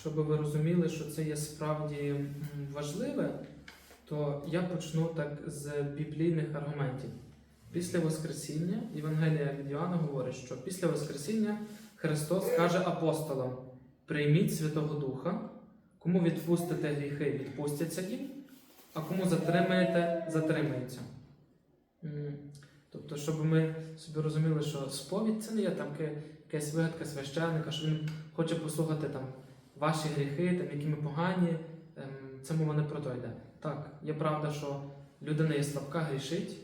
Щоб ви розуміли, що це є справді важливе, то я почну так з біблійних аргументів. Після Воскресіння Євангелія від Йоанна говорить, що після Воскресіння Христос каже апостолам: прийміть Святого Духа, кому відпустите гріхи, відпустяться їм, а кому затримаєте, затримаються. Тобто, щоб ми собі розуміли, що сповідь це не є там яке- якась вигадка священника, що він хоче послухати там ваші гріхи, там, які ми погані. Це мова не про. Так, є правда, що людина є слабка, грішить.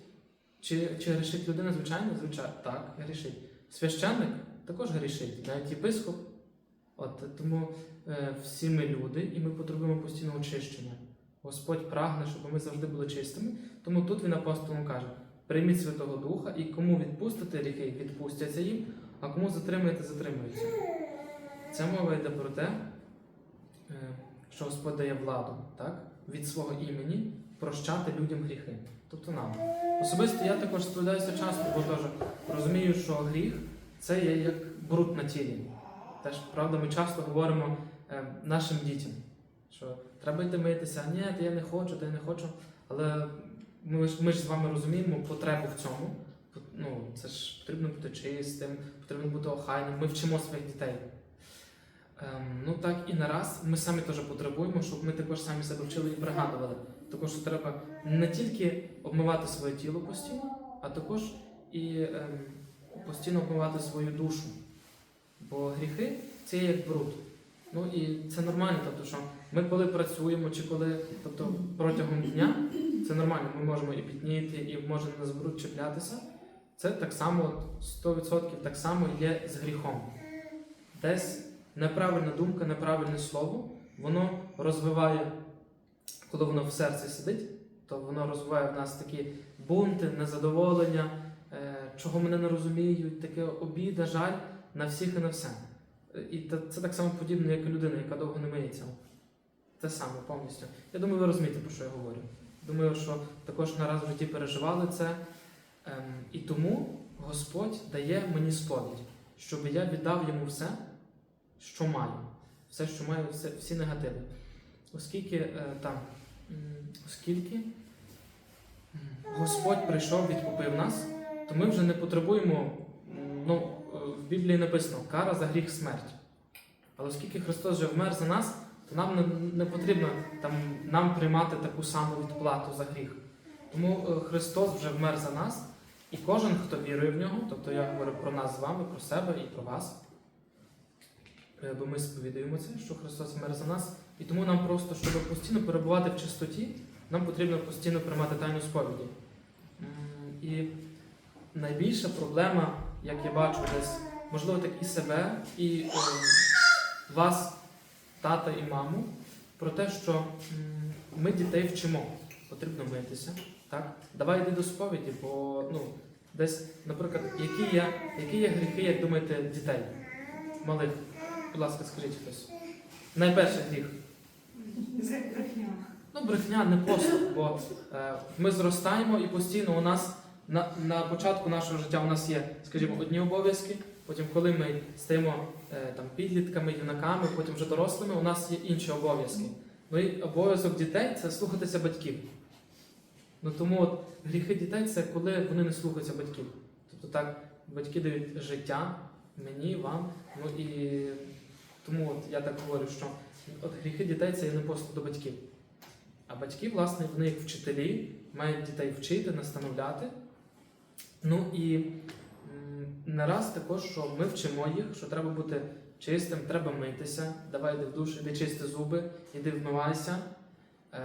Чи, чи грішить людина, звичайно? Звичайно, так, грішить. Священник також грішить, навіть єпископ. От, тому е, всі ми люди, і ми потребуємо постійного очищення. Господь прагне, щоб ми завжди були чистими. Тому тут він апостолам каже: прийміть Святого Духа, і кому відпустите гріхи, відпустяться їм, а кому затримаєте, затримуються. Це мова йде про те, е, що Господь дає владу так? від свого імені прощати людям гріхи. Тобто нам. Особисто я також сповідаюся часто, бо теж розумію, що гріх це є як бруд на тілі. Теж, правда, ми часто говоримо е, нашим дітям, що треба йти митися, ні, та я не хочу, та я не хочу. Але ми ж, ми ж з вами розуміємо потребу в цьому. Ну, це ж потрібно бути чистим, потрібно бути охайним. Ми вчимо своїх дітей. Ем, ну так і нараз ми самі теж потребуємо, щоб ми також самі себе вчили і пригадували. Також треба не тільки обмивати своє тіло постійно, а також і ем, постійно обмивати свою душу. Бо гріхи це як бруд. Ну і це нормально, тобто, що ми коли працюємо, чи коли, тобто протягом дня, це нормально, ми можемо і пітніти, і може на бруд чіплятися. Це так само, 100% так само є з гріхом. Десь неправильна думка, неправильне слово, воно розвиває, коли воно в серці сидить, то воно розвиває в нас такі бунти, незадоволення, е, чого мене не розуміють, таке обіда, жаль на всіх і на все. І це так само подібно, як і людина, яка довго не миється. Те саме повністю. Я думаю, ви розумієте, про що я говорю. Думаю, що також нараз в житті переживали це. Ем, і тому Господь дає мені сповідь, щоб я віддав йому все, що маю, все, що маю, все, всі негативи. Оскільки е, там, оскільки Господь прийшов, відкупив нас, то ми вже не потребуємо, ну, е, в Біблії написано кара за гріх смерть. Але оскільки Христос вже вмер за нас, то нам не, не потрібно там, нам приймати таку саму відплату за гріх. Тому е, Христос вже вмер за нас, і кожен, хто вірує в нього, тобто я говорю про нас з вами, про себе і про вас, е, бо ми сповідуємо це, що Христос вмер за нас, і тому нам просто, щоб постійно перебувати в чистоті, нам потрібно постійно приймати тайну сповіді. І найбільша проблема, як я бачу десь, можливо, так і себе, і е, вас, тата і маму, про те, що ми дітей вчимо. Потрібно митися. Так? Давай йди до сповіді, бо ну, десь, наприклад, які є, які є гріхи, як думаєте, дітей малих? Будь ласка, скажіть хтось. Найперший гріх. Брехня. Ну, брехня не просто, бо е, ми зростаємо і постійно у нас на, на початку нашого життя у нас є, скажімо, одні обов'язки. Потім, коли ми стаємо е, там підлітками, юнаками, потім вже дорослими, у нас є інші обов'язки. Ну і обов'язок дітей це слухатися батьків. Ну тому от гріхи дітей це коли вони не слухаються батьків. Тобто так, батьки дають життя мені, вам. Ну і тому от я так говорю, що от гріхи дітей це є не просто до батьків. А батьки, власне, вони як вчителі, мають дітей вчити, настановляти. Ну і не раз також, що ми вчимо їх, що треба бути чистим, треба митися, давай йди в душ, іди чисти зуби, іди вмивайся. Ем,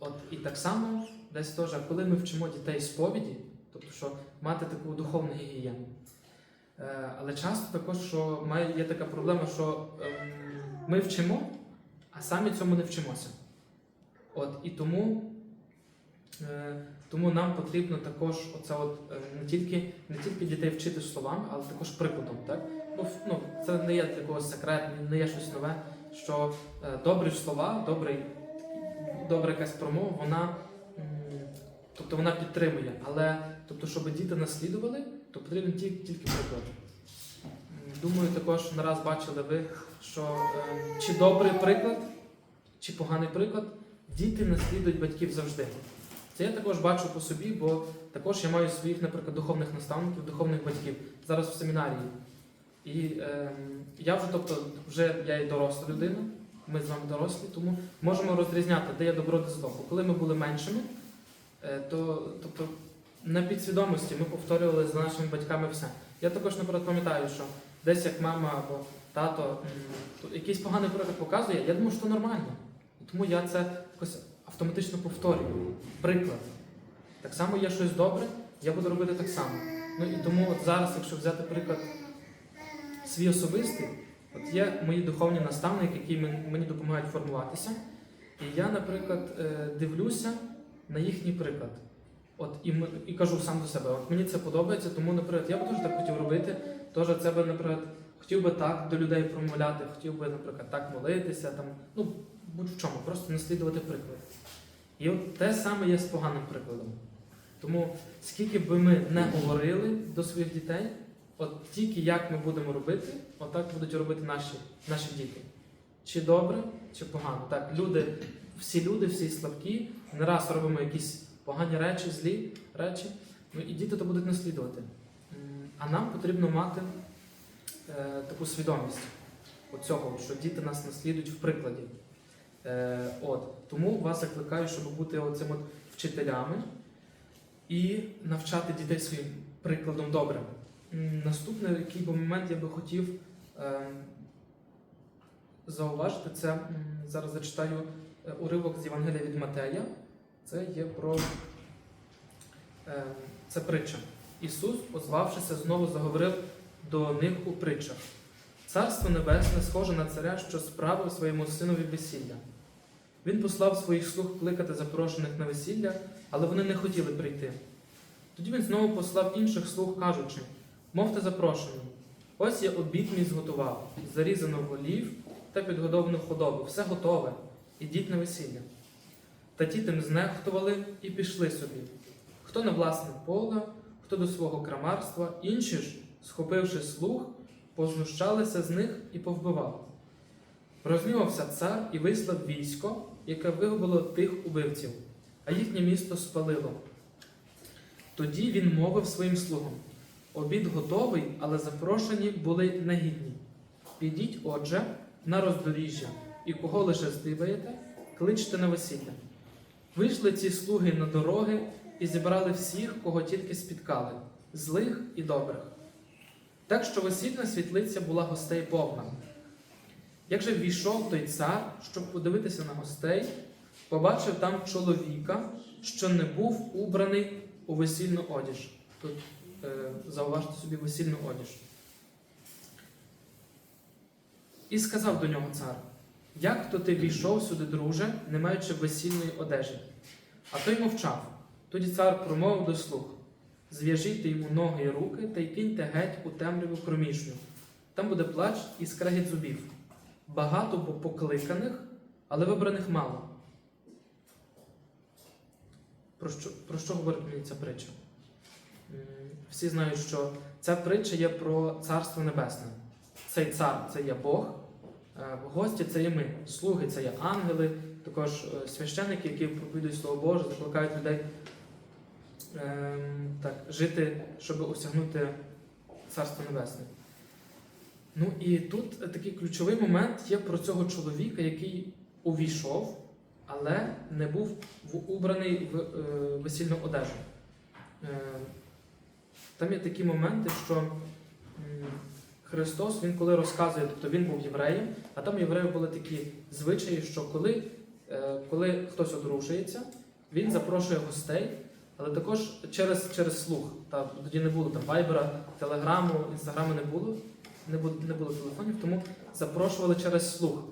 от і так само десь теж, коли ми вчимо дітей сповіді, тобто, що мати таку духовну гігієну. Е, але часто також, що є така проблема, що ем, ми вчимо, а самі цьому не вчимося. От, і тому, е, тому нам потрібно також оце от, е, не, тільки, не тільки дітей вчити словам, але також прикладом. Так? Ну, ну, це не є якогось секрет, не є щось нове, що добрі слова, добрий, добра якась промова, вона, тобто вона підтримує. Але тобто, щоб діти наслідували, то потрібен тільки, приклад. Думаю, також не раз бачили ви, що е, чи добрий приклад, чи поганий приклад, діти наслідують батьків завжди. Це я також бачу по собі, бо також я маю своїх, наприклад, духовних наставників, духовних батьків зараз в семінарії. І е, я вже, тобто, вже я і доросла людина, ми з вами дорослі, тому можемо розрізняти, де є добро, де зло. Коли ми були меншими, то тобто, на підсвідомості ми повторювали за нашими батьками все. Я також, наприклад, пам'ятаю, що десь як мама або тато якийсь поганий приклад показує, я думаю, що це нормально. Тому я це якось автоматично повторюю. Приклад. Так само є щось добре, я буду робити так само. Ну і тому от зараз, якщо взяти приклад свій особистий, от є мої духовні наставники, які мені допомагають формуватися. І я, наприклад, е, дивлюся на їхній приклад. От і, і кажу сам до себе, от мені це подобається, тому, наприклад, я б теж так хотів робити. Теж це би, наприклад, хотів би так до людей промовляти, хотів би, наприклад, так молитися, там, ну, будь-в чому, просто наслідувати приклад. І от те саме є з поганим прикладом. Тому скільки би ми не говорили до своїх дітей, от тільки як ми будемо робити, отак будуть робити наші, наші діти. Чи добре, чи погано. Так, люди, всі люди, всі слабкі, не раз робимо якісь погані речі, злі речі, ну і діти то будуть наслідувати. А нам потрібно мати е, таку свідомість оцього, що діти нас наслідують в прикладі. Е, от. Тому вас закликаю, щоб бути оцим от вчителями і навчати дітей своїм прикладом добре. Наступний, який би момент я би хотів е, зауважити, це зараз зачитаю уривок з Євангелія від Матея. Це є про е, це притча. Ісус, озвавшися, знову заговорив до них у притчах. Царство Небесне схоже на царя, що справив своєму синові весілля. Він послав своїх слуг кликати запрошених на весілля, але вони не хотіли прийти. Тоді він знову послав інших слуг, кажучи: мовте запрошені, ось я обід мій зготував, зарізано волів та підгодовану худобу, все готове, ідіть на весілля. Та ті тим знехтували і пішли собі. Хто на власне поле, хто до свого крамарства, інші ж, схопивши слуг, познущалися з них і повбивав. Рознювався цар і вислав військо, яке вигубило тих убивців, а їхнє місто спалило. Тоді він мовив своїм слугам: обід готовий, але запрошені були негідні. Підіть, отже, на роздоріжжя, і кого лише здибаєте, кличте на весілля. Вийшли ці слуги на дороги і зібрали всіх, кого тільки спіткали, злих і добрих. Так що весільна світлиця була гостей повна. Як же ввійшов той цар, щоб подивитися на гостей, побачив там чоловіка, що не був убраний у весільну одіж. Тут е, зауважте собі весільну одіж. І сказав до нього цар: Як то ти війшов сюди, друже, не маючи весільної одежі? А той мовчав. Тоді цар промовив до слуг: Зв'яжіть йому ноги і руки та й киньте геть у темряву кромішню. Там буде плач і скрегіт зубів. Багато покликаних, але вибраних мало. Про що, про що говорить мені ця притча? Всі знають, що ця притча є про Царство Небесне. Цей цар це є Бог, гості це є ми, слуги це є ангели, також е, священники, які проповідують Слово Боже, закликають людей ем, так, жити, щоб осягнути Царство Небесне. Ну і тут такий ключовий момент є про цього чоловіка, який увійшов, але не був убраний в е, весільну одежу. Е, там є такі моменти, що Христос, він коли розказує, тобто він був євреєм, а там євреїв були такі звичаї, що коли, е, коли хтось одружується, він запрошує гостей, але також через, через слух. Та, тоді не було там вайбера, телеграму, інстаграму не було, не було, не було телефонів, тому запрошували через слух.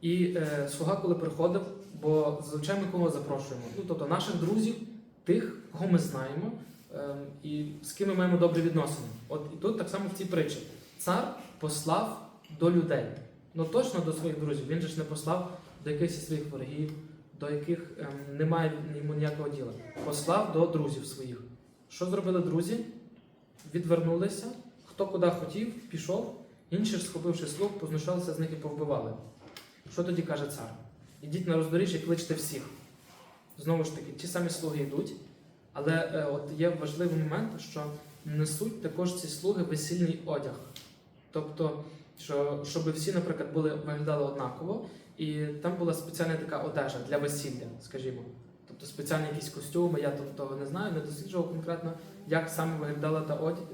І е, слуга, коли приходив, бо зазвичай ми кого запрошуємо? Ну, тобто наших друзів, тих, кого ми знаємо, і з ким ми маємо добрі відносини. От і тут так само в цій притчі. Цар послав до людей. Ну точно до своїх друзів. Він же ж не послав до якихось своїх ворогів, до яких ем, немає йому ніякого діла. Послав до друзів своїх. Що зробили друзі? Відвернулися. хто куди хотів, пішов, інші ж, схопивши слуг, познущалися з них і повбивали. Що тоді каже цар? Ідіть на роздоріжжя і кличте всіх. Знову ж таки, ті самі слуги йдуть, але е, от є важливий момент, що несуть також ці слуги весільний одяг. Тобто, що, щоб всі, наприклад, були, виглядали однаково, і там була спеціальна така одежа для весілля, скажімо. Тобто спеціальні якісь костюми, я того не знаю, не досліджував конкретно, як саме виглядала та одяг,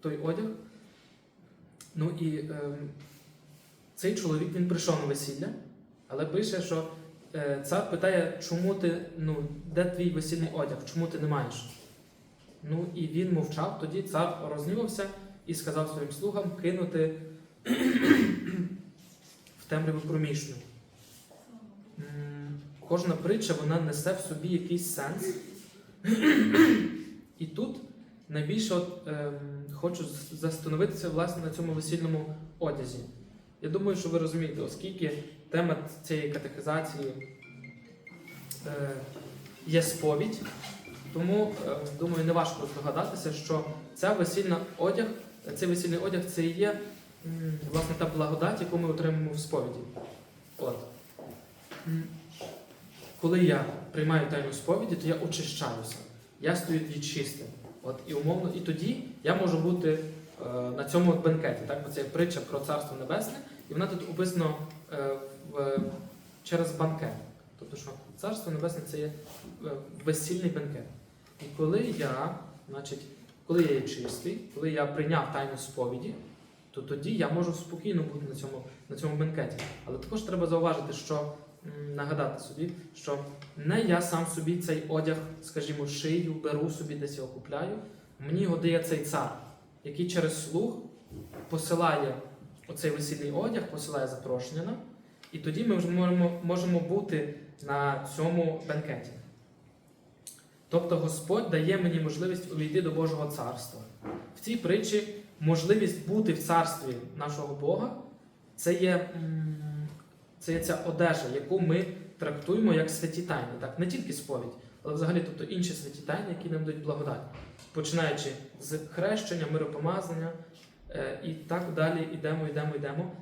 той одяг. Ну і ем, цей чоловік він прийшов на весілля, але пише, що е, цар питає, чому ти, ну, де твій весільний одяг, чому ти не маєш? Ну і він мовчав, тоді цар рознівався і сказав своїм слугам кинути в темряву проміжну. Кожна притча вона несе в собі якийсь сенс. І тут найбільше от, ем, хочу застановитися власне на цьому весільному одязі. Я думаю, що ви розумієте, оскільки тема цієї катехизації е, є сповідь, тому е, думаю, не важко здогадатися, що ця весільна одяг, цей весільний одяг це і є власне та благодать, яку ми отримуємо в сповіді. От. Коли я приймаю тайну сповіді, то я очищаюся. Я стою відчистим. От, і умовно, і тоді я можу бути е, на цьому бенкеті. Так? Бо це притча про царство небесне, і вона тут описано е, через банкет. Тобто, що царство небесне це є е, весільний бенкет. І коли я, значить, коли я є чистий, коли я прийняв тайну сповіді, то тоді я можу спокійно бути на цьому, на цьому бенкеті. Але також треба зауважити, що нагадати собі, що не я сам собі цей одяг, скажімо, шию, беру собі, десь його купляю. Мені його дає цей цар, який через слух посилає оцей весільний одяг, посилає запрошення і тоді ми вже можемо, можемо бути на цьому бенкеті. Тобто Господь дає мені можливість увійти до Божого царства. В цій притчі можливість бути в царстві нашого Бога це є, це є ця одежа, яку ми трактуємо як святі тайни. Так? Не тільки сповідь, але взагалі тобто інші святі тайни, які нам дають благодать. Починаючи з хрещення, миропомазання е, і так далі йдемо, йдемо, йдемо.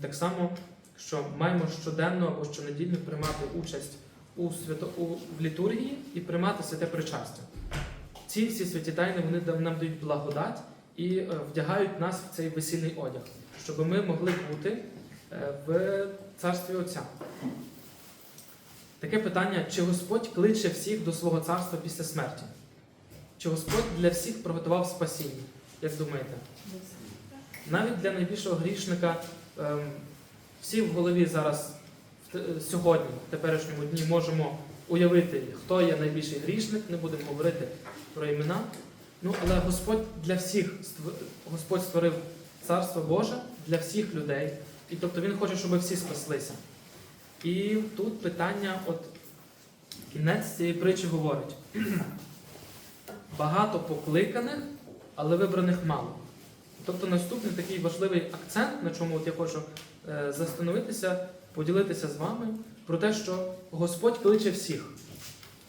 Так само, що маємо щоденно або щонедільно приймати участь у свято, у, в літургії і приймати святе причастя. Ці всі святі тайни вони нам дають благодать і е, вдягають нас в цей весільний одяг, щоб ми могли бути е, в царстві Отця. Таке питання: чи Господь кличе всіх до свого царства після смерті? Чи Господь для всіх приготував спасіння? Як думаєте? Навіть для найбільшого грішника ем, всі в голові зараз сьогодні, в теперішньому дні, можемо уявити, хто є найбільший грішник, не будемо говорити про імена. Ну, але Господь для всіх Господь створив царство Боже для всіх людей. І тобто Він хоче, щоб всі спаслися. І тут питання, от кінець цієї притчі говорить: багато покликаних, але вибраних мало. Тобто наступний такий важливий акцент, на чому от я хочу е, застановитися, поділитися з вами про те, що Господь кличе всіх.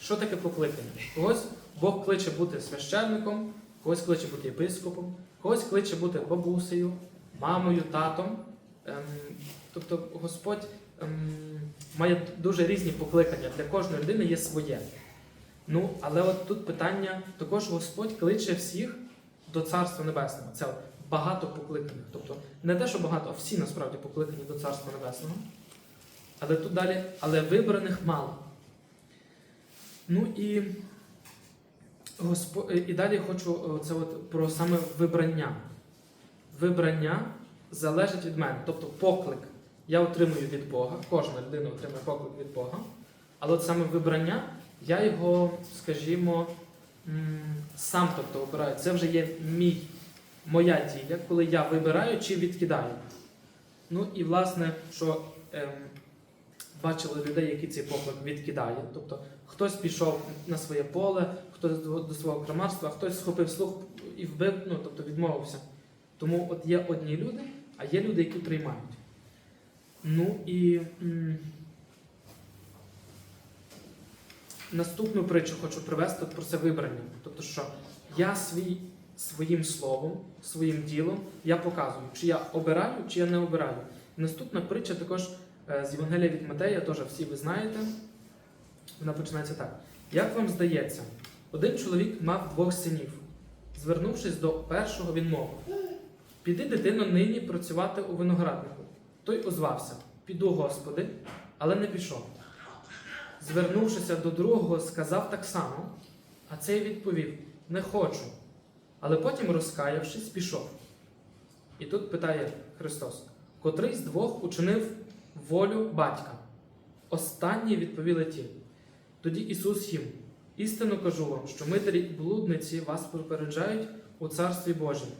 Що таке покликання? Когось Бог кличе бути священником, когось кличе бути єпископом, когось кличе бути бабусею, мамою, татом. Ем, тобто Господь ем, має дуже різні покликання. Для кожної людини є своє. Ну, але от тут питання, також Господь кличе всіх до Царства Небесного. Це багато покликаних. Тобто не те, що багато, а всі насправді покликані до Царства Небесного. Але тут далі, але вибраних мало. Ну і, Госпо... і далі хочу це от про саме вибрання. Вибрання залежить від мене. Тобто поклик я отримую від Бога, кожна людина отримує поклик від Бога. Але от саме вибрання, я його, скажімо, сам тобто обираю. Це вже є мій, моя дія, коли я вибираю чи відкидаю. Ну і власне, що ем, бачили людей, які цей поклик відкидає. Тобто хтось пішов на своє поле, хтось до, свого крамарства, хтось схопив слух і вбив, ну тобто відмовився. Тому от є одні люди, а є люди, які приймають. Ну і м, наступну притчу хочу привести про це вибрання. Тобто, що я свій своїм словом, своїм ділом я показую, чи я обираю, чи я не обираю. Наступна притча також е, з Євангелія від Матея, теж всі ви знаєте. Вона починається так. Як вам здається, один чоловік мав двох синів. Звернувшись до першого, він мовив: Піди, дитино, нині працювати у винограднику. Той озвався: Піду, Господи, але не пішов. Звернувшися до другого, сказав так само, а цей відповів: Не хочу. Але потім, розкаявшись, пішов. І тут питає Христос: котрий з двох учинив волю батька? Останні відповіли ті. Тоді Ісус їм: істинно кажу вам, що митарі і блудниці вас попереджають у Царстві Божому.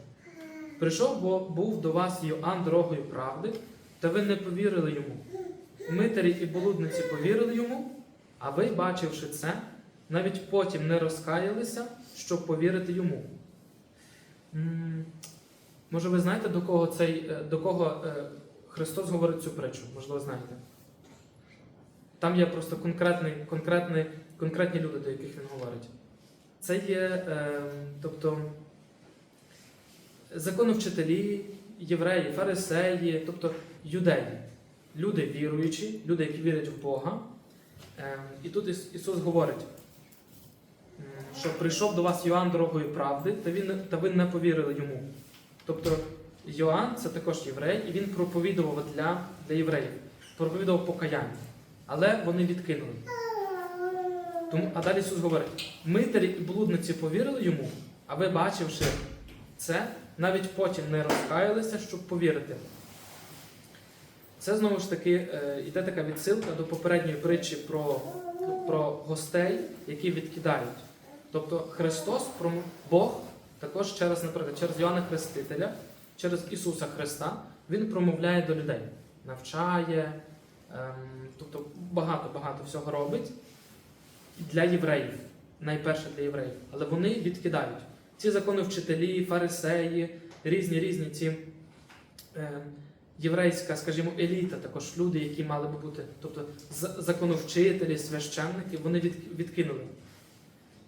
Прийшов, бо був до вас Йоанн дорогою правди, та ви не повірили йому. Митарі і блудниці повірили йому, а ви, бачивши це, навіть потім не розкаялися, щоб повірити йому. Може, ви знаєте, до кого, цей, е, до кого е, Христос говорить цю притчу? Можливо, знаєте. Там є просто конкретний, конкретний, конкретні люди, до яких він говорить. Це є, е, тобто, законовчителі, євреї, фарисеї, тобто юдеї, люди віруючі, люди, які вірять в Бога. Е, і тут Ісус говорить, що прийшов до вас Йоанн дорогою правди, та, він, та ви не повірили йому. Тобто Йоанн це також єврей, і він проповідував для, для євреїв, проповідував покаяння. Але вони відкинули. Тому, а далі Ісус говорить: митарі і блудниці повірили йому, а ви, бачивши це, навіть потім не розкаялися, щоб повірити. Це знову ж таки е, йде така відсилка до попередньої притчі про, про гостей, які відкидають. Тобто Христос, Бог, також через, наприклад, через Йоанна Хрестителя, через Ісуса Христа, Він промовляє до людей, навчає, ем, тобто багато-багато всього робить для євреїв, найперше для євреїв, але вони відкидають. Ці закони вчителі, фарисеї, різні різні ці е, єврейська, скажімо, еліта, також люди, які мали би бути, тобто законовчителі, священники, вони відкинули.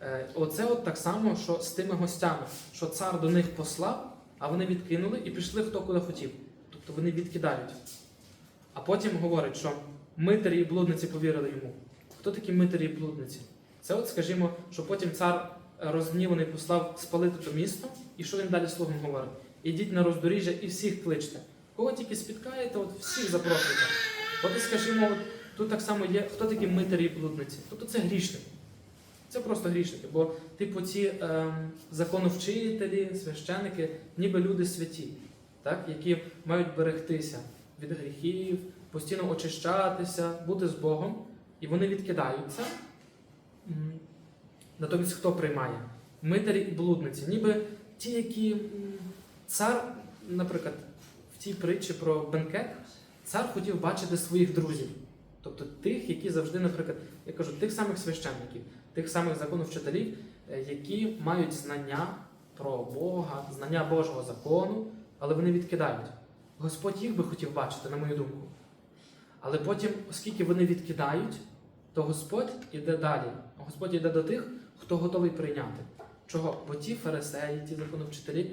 Е, оце от так само, що з тими гостями, що цар до них послав, а вони відкинули і пішли хто куди хотів. Тобто вони відкидають. А потім говорить, що митарі і блудниці повірили йому. Хто такі митарі і блудниці? Це, от, скажімо, що потім цар е, розгніваний послав спалити то місто, і що він далі слугам говорить? Ідіть на роздоріжжя і всіх кличте. Кого тільки спіткаєте, от всіх запрошуйте. От скажімо, от, тут так само є, хто такі митарі і блудниці? Тобто це грішники. Це просто грішники, бо типу ці ем, законовчителі, священники, ніби люди святі, так? які мають берегтися від гріхів, постійно очищатися, бути з Богом, і вони відкидають це. М, Натомість хто приймає? Митарі і блудниці, ніби ті, які цар, наприклад, в тій притчі про бенкет, цар хотів бачити своїх друзів. Тобто тих, які завжди, наприклад, я кажу, тих самих священників, тих самих законовчителів, е, які мають знання про Бога, знання Божого закону, але вони відкидають. Господь їх би хотів бачити, на мою думку. Але потім, оскільки вони відкидають, то Господь іде далі. Господь йде до тих, хто готовий прийняти. Чого? Бо ті фарисеї, ті законовчителі,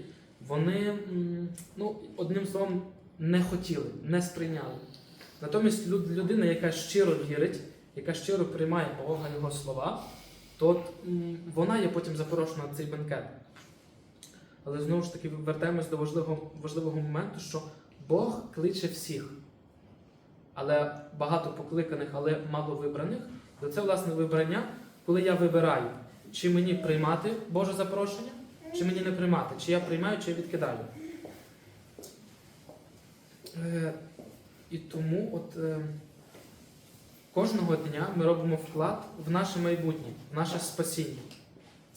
вони, ну, одним словом, не хотіли, не сприйняли. Натомість людина, яка щиро вірить, яка щиро приймає Бога, Його слова, то вона є потім запрошена на цей бенкет. Але знову ж таки вертаємось до важливого, важливого моменту, що Бог кличе всіх. Але багато покликаних, але мало вибраних. То це власне вибрання, коли я вибираю, чи мені приймати Боже запрошення, чи мені не приймати, чи я приймаю, чи я відкидаю. Е, і тому от, е, кожного дня ми робимо вклад в наше майбутнє, в наше спасіння.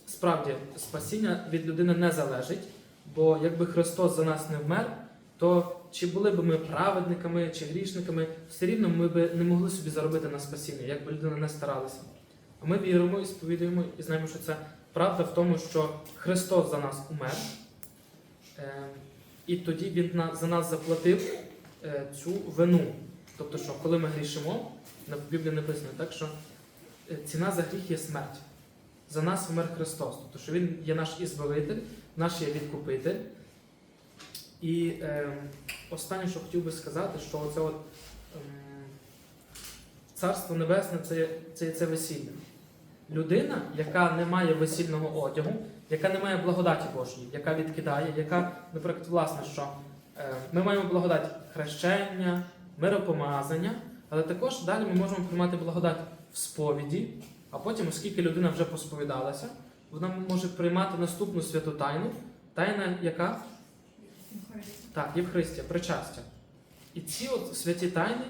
Справді, спасіння від людини не залежить, бо якби Христос за нас не вмер, то чи були б ми праведниками чи грішниками, все рівно ми б не могли собі заробити на спасіння, якби людина не старалася. А ми віримо і сповідуємо і знаємо, що це правда в тому, що Христос за нас умер, е, і тоді Він за нас заплатив е, цю вину. Тобто, що коли ми грішимо, на Біблії написано так, що е, ціна за гріх є смерть. За нас вмер Христос. Тобто, що Він є наш ізбавитель, наш є відкупитель. І е, останнє, що хотів би сказати, що оце от, ем, Царство Небесне це, це, це весілля. Людина, яка не має весільного одягу, яка не має благодаті Божої, яка відкидає, яка, наприклад, власне, що е, ми маємо благодать хрещення, миропомазання, але також далі ми можемо приймати благодать в сповіді, а потім, оскільки людина вже посповідалася, вона може приймати наступну святу тайну, тайна яка? Так, Євхаристія, причастя. І ці от святі тайни,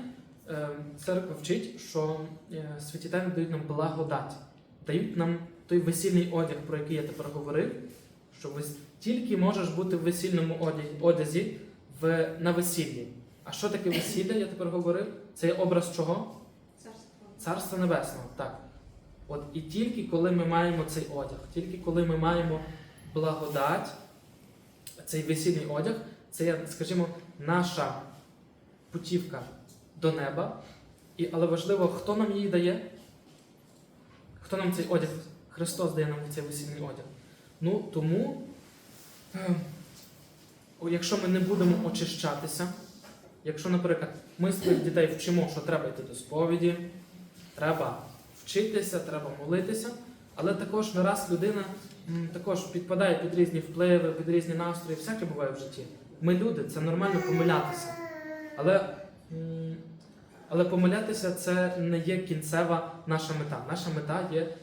е, церква вчить, що е, святі тайни дають нам благодать, дають нам той весільний одяг, про який я тепер говорив, що вес- тільки можеш бути в весільному одязі, на весіллі. А що таке весілля, я тепер говорив? Це є образ чого? Царство. Царства Небесного, так. От і тільки коли ми маємо цей одяг, тільки коли ми маємо благодать, цей весільний одяг, це є, скажімо, наша путівка до неба. І, але важливо, хто нам її дає? Хто нам цей одяг? Христос дає нам цей весільний одяг. Ну, тому, е, якщо ми не будемо очищатися, якщо, наприклад, ми своїх дітей вчимо, що треба йти до сповіді, треба вчитися, треба молитися, але також не раз людина також підпадає під різні впливи, під різні настрої, всяке буває в житті. Ми люди, це нормально помилятися. Але, але помилятися це не є кінцева наша мета. Наша мета є е,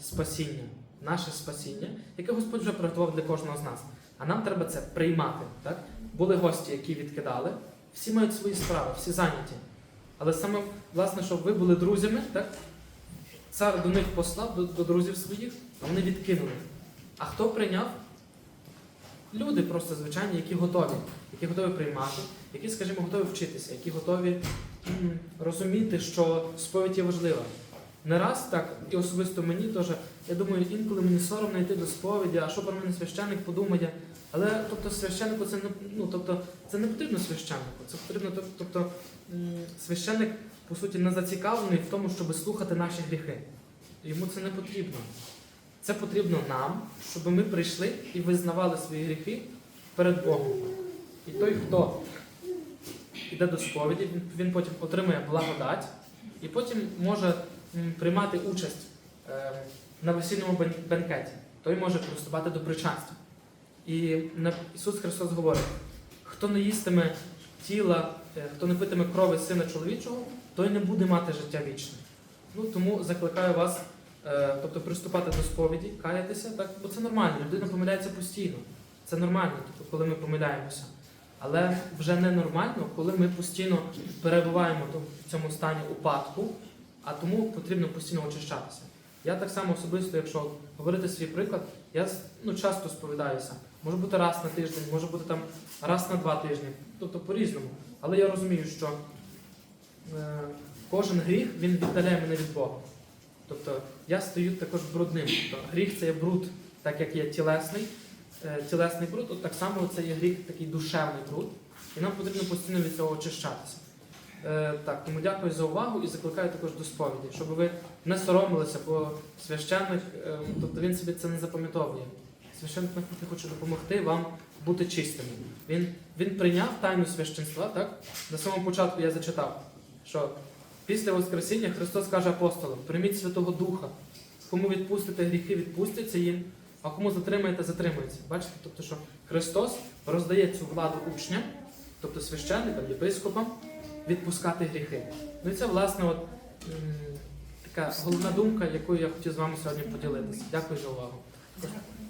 спасіння, наше спасіння, яке Господь вже приготував для кожного з нас. А нам треба це приймати. Так? Були гості, які відкидали, всі мають свої справи, всі зайняті. Але саме, власне, щоб ви були друзями, так? цар до них послав, до, до друзів своїх, а вони відкинули. А хто прийняв? Люди просто звичайні, які готові, які готові приймати, які, скажімо, готові вчитися, які готові розуміти, що сповідь є важлива. Не раз так, і особисто мені теж, я думаю, інколи мені соромно йти до сповіді, а що про мене священник подумає. Але тобто священнику це не ну, тобто, це не потрібно священнику. Це потрібно, тобто священник, по суті, не зацікавлений в тому, щоб слухати наші гріхи. Йому це не потрібно. Це потрібно нам, щоб ми прийшли і визнавали свої гріхи перед Богом. І той, хто йде до сповіді, він, потім отримує благодать і потім може приймати участь е, на весільному бенкеті. Той може приступати до причастя. І Ісус Христос говорить: хто не їстиме тіла, е, хто не питиме крови сина чоловічого, той не буде мати життя вічне. Ну, тому закликаю вас, е, тобто приступати до сповіді, каятися, так, бо це нормально, людина помиляється постійно. Це нормально, тобто, коли ми помиляємося. Але вже не нормально, коли ми постійно перебуваємо в цьому стані упадку, а тому потрібно постійно очищатися. Я так само особисто, якщо говорити свій приклад, я ну, часто сповідаюся. Може бути раз на тиждень, може бути там раз на два тижні, тобто по-різному. Але я розумію, що е, кожен гріх він віддаляє мене від Бога. Тобто я стою також брудним. Тобто, гріх це є бруд, так як є тілесний, е, тілесний бруд, от так само це є гріх такий душевний бруд. І нам потрібно постійно від цього очищатися. Е, так, тому дякую за увагу і закликаю також до сповіді, щоб ви не соромилися, бо священник, е, тобто він собі це не запам'ятовує. Священник навпаки хоче допомогти вам бути чистими. Він, він прийняв тайну священства, так? На самому початку я зачитав, що після Воскресіння Христос каже апостолам: прийміть Святого Духа. Кому відпустите гріхи, відпустяться їм, а кому затримаєте, затримується. Бачите? Тобто, що Христос роздає цю владу учням, тобто священникам, єпископам, відпускати гріхи. Ну і це, власне, от, така головна думка, якою я хотів з вами сьогодні поділитися. Дякую за увагу.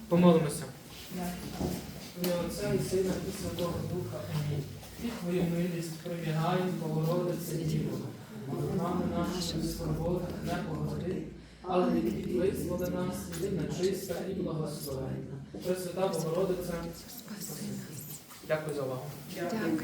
Помолимося. Отця і Сина і Святого Духа. Амінь. І Твою милість прибігай, Богородице Діво. Нами нашими свобода не погоди, але від визволи нас єдина чиста і благословенна. Пресвята Богородице. Дякую за увагу. Дякую.